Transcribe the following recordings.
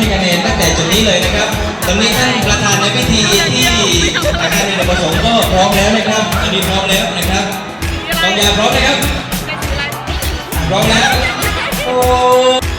นี้เลยนะครับตอนนี้ท่านประธานในพิธีที่อาคารเนรประสงค์ก็พร้อมแล้วนะครับอันนี้พร้อมแล้วนะครับกองยาพร้อมนะครับพร้อมแล้วโอ้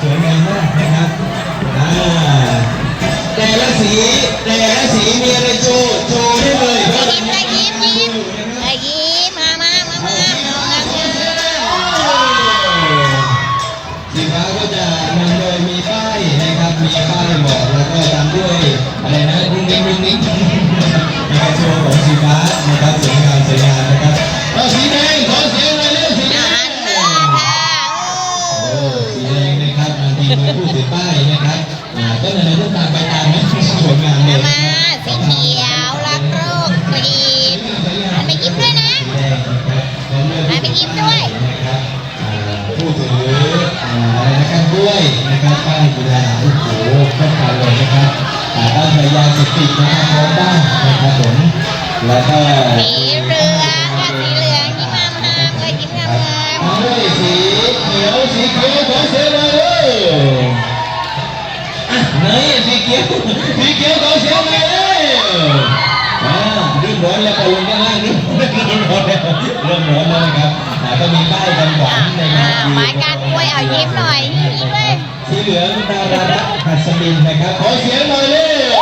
สวยงามมากนะครับแต่ละสีแต่ละสีมีอะไร มเลยมาสีเขียวรักโรคควีนหันไปยิ้มด้วยนะสีแดงนะครับพร้อมด้วยหันไปยิ้มด้วยนะครับอ่าผู้ถืออ่าอะไรนะครับด้วยนะครับป้ายกีฬาโอ้โหก็ผ่านเลยนะครับอ่าต้านภัยยาเสพติดนะครับพร้อมบ้างนะครับผมแล้วก็ อะไหนสีเขียวสีเขียวขอเสียงหน่อยเร็วอ่ารีบร้อนแล้วพอลงด้านล่างรีบร้อนแล้วเริ่มร้อนแล้วนะครับอ่าก็มีป้ายกันหวังในอ่าการไม้การกล้วยเอายิ้มหน่อยยิ้มเลยสีเหลืองดารารัตน์หัสมินนะครับขอเสียงหน่อยเร็ว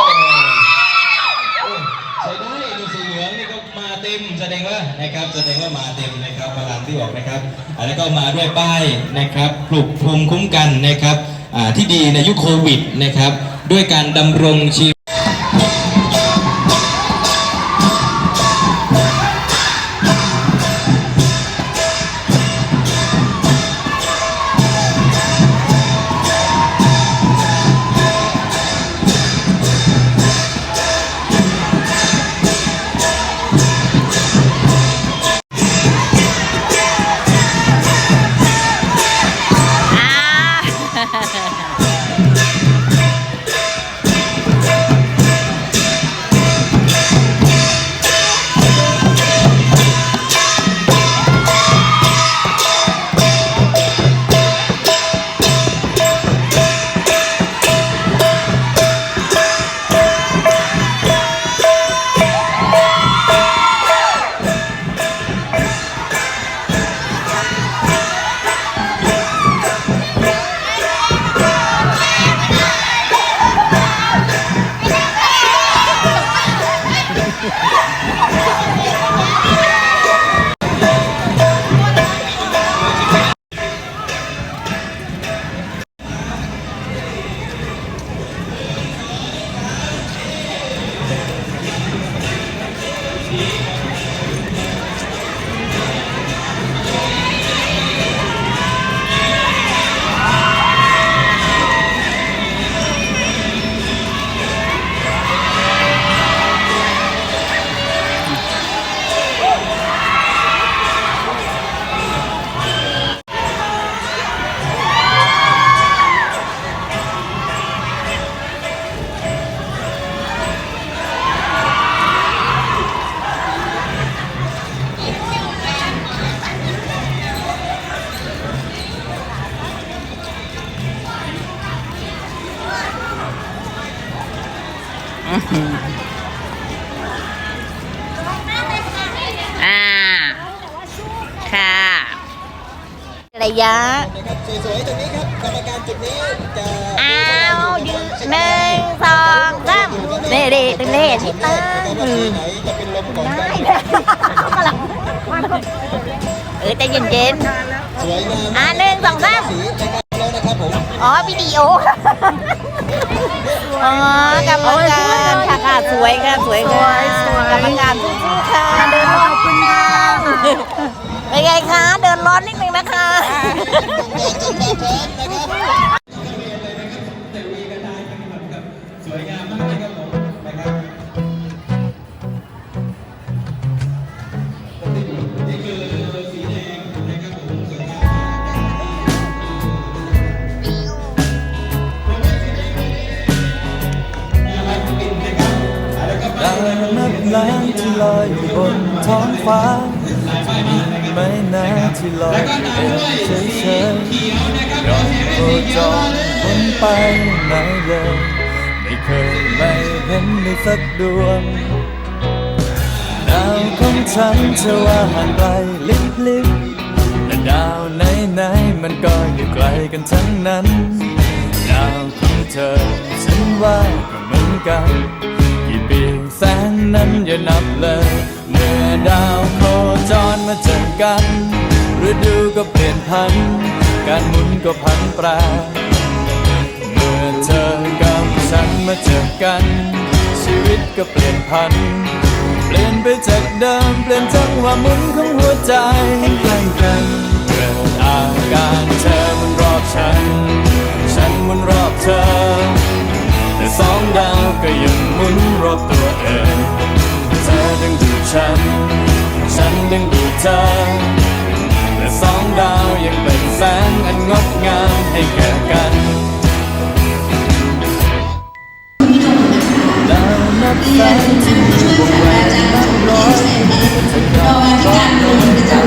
ใช้ได้ดูสีเหลืองนี่ก็มาเต็มแสดงว่านะครับแสดงว่ามาเต็มนะครับพลังที่ออกนะครับแล้วก็มาด้วยป้ายนะครับปลุกภูมิคุ้มกันนะครับ ที่ดีในยุคโควิดนะครับ ด้วยการดำรงชี น่ตึงเน่ชิตาอืมไหนจะเป็นลมก่อนกันเออใจเย็นสวยงามๆอะหนึ่งสองสามสีนะครับแล้วนะครับผมอ๋อวิดีโออ๋อกรรมการค่ะค่ะสวยค่ะสวยค่ะกรรมการสู้ๆค่ะเดินขอบคุณค่ะเป็นไงคะเดินร้อนนิดนึงนะคะ ที่ลอยเป็นเฉยเฉยยอมโคจรพ้นไปไหนเลยไม่เคยไม่เห็นเลยสักดวงดาวของฉันเธอว่าห่างไกลลิบลิบแต่ดาวไหนไหนๆมันก็อยู่ไกลกันทั้งนั้น ดาวของเธอฉันว่าก็เหมือนกันกี่ปีแสงนั้นอย่านับเลย เมื่อดาวโคจรมาเจอกัน ฤดูก็เปลี่ยนพัน การหมุนก็พันแปรเมื่อเธอกับฉันมาเจอกัน ชีวิตก็เปลี่ยนพัน เปลี่ยนไปจากเดิม เปลี่ยนจังหวะหมุนของหัวใจให้ใกล้กันเกิดอาการเธอมันรอบฉัน ฉันมุนรอบเธอ แต่สองดาวก็ยังหมุนรอบตัวเองเธอดึงดูดฉัน ฉันดึงดูดเธอ สองดาวยังเป็นแสงอันงดงามให้แก่กันดาวนับแสนที่มีวงแหวนนับร้อยจะดาวฟ้าโลกดาว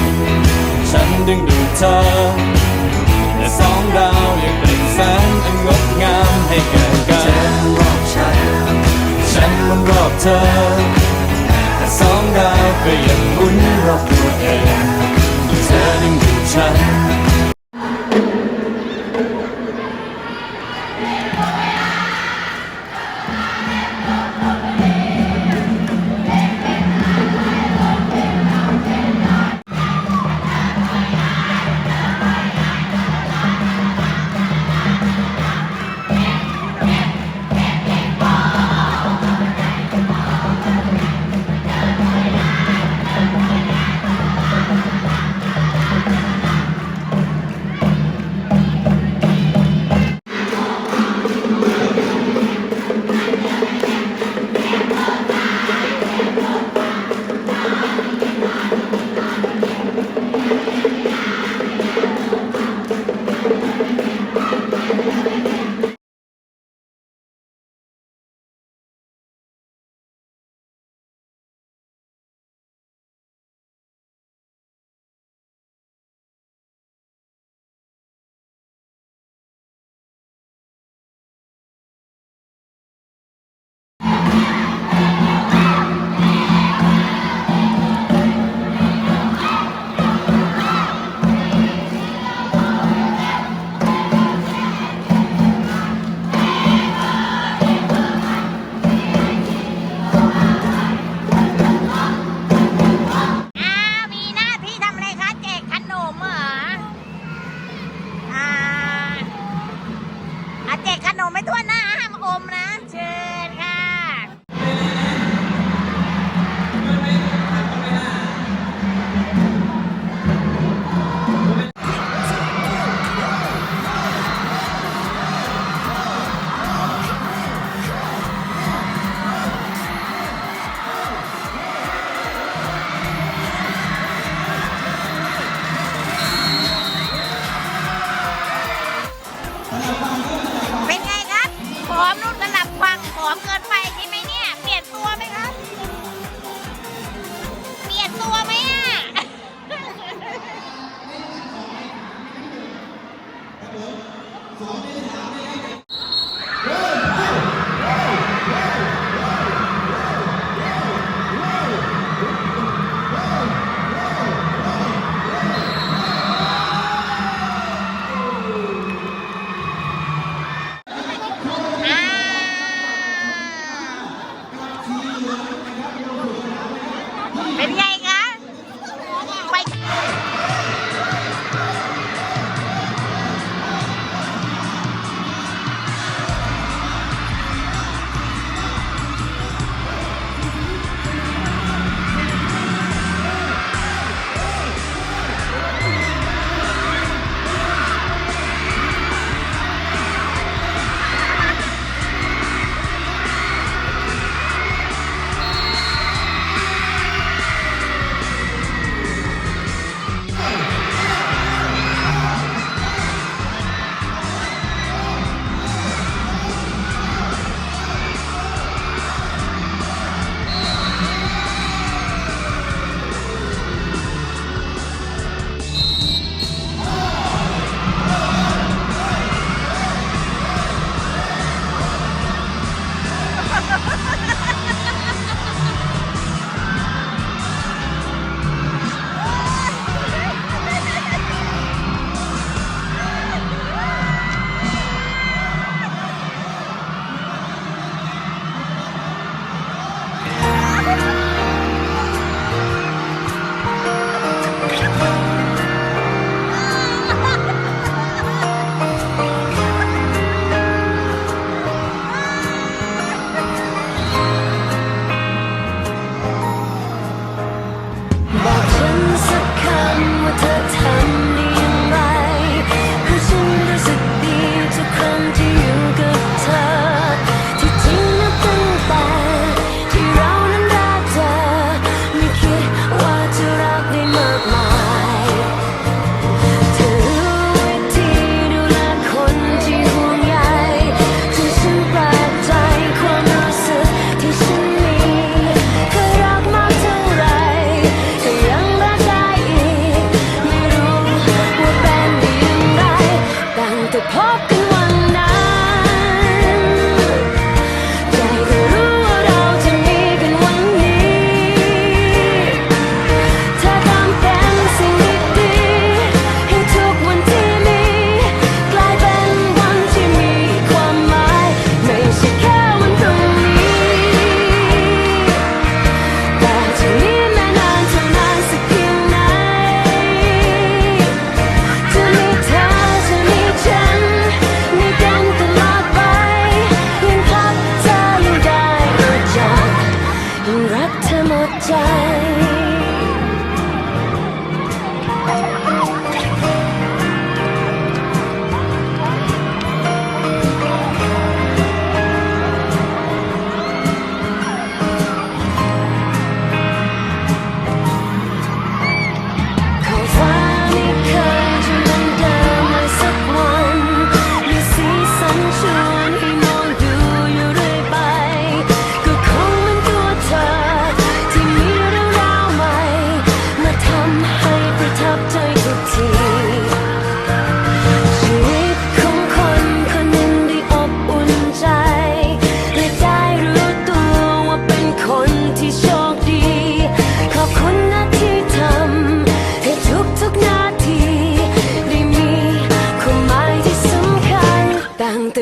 ฉันดึงดูดเธอแต่สองดาวยังเป็นแสงอันงดงามให้แก่กันเธอรอบฉัน ฉันมันรอบเธอ แต่สองดาวก็ยังหมุนรอบตัวเองเธอดึงดูดฉัน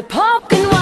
pop and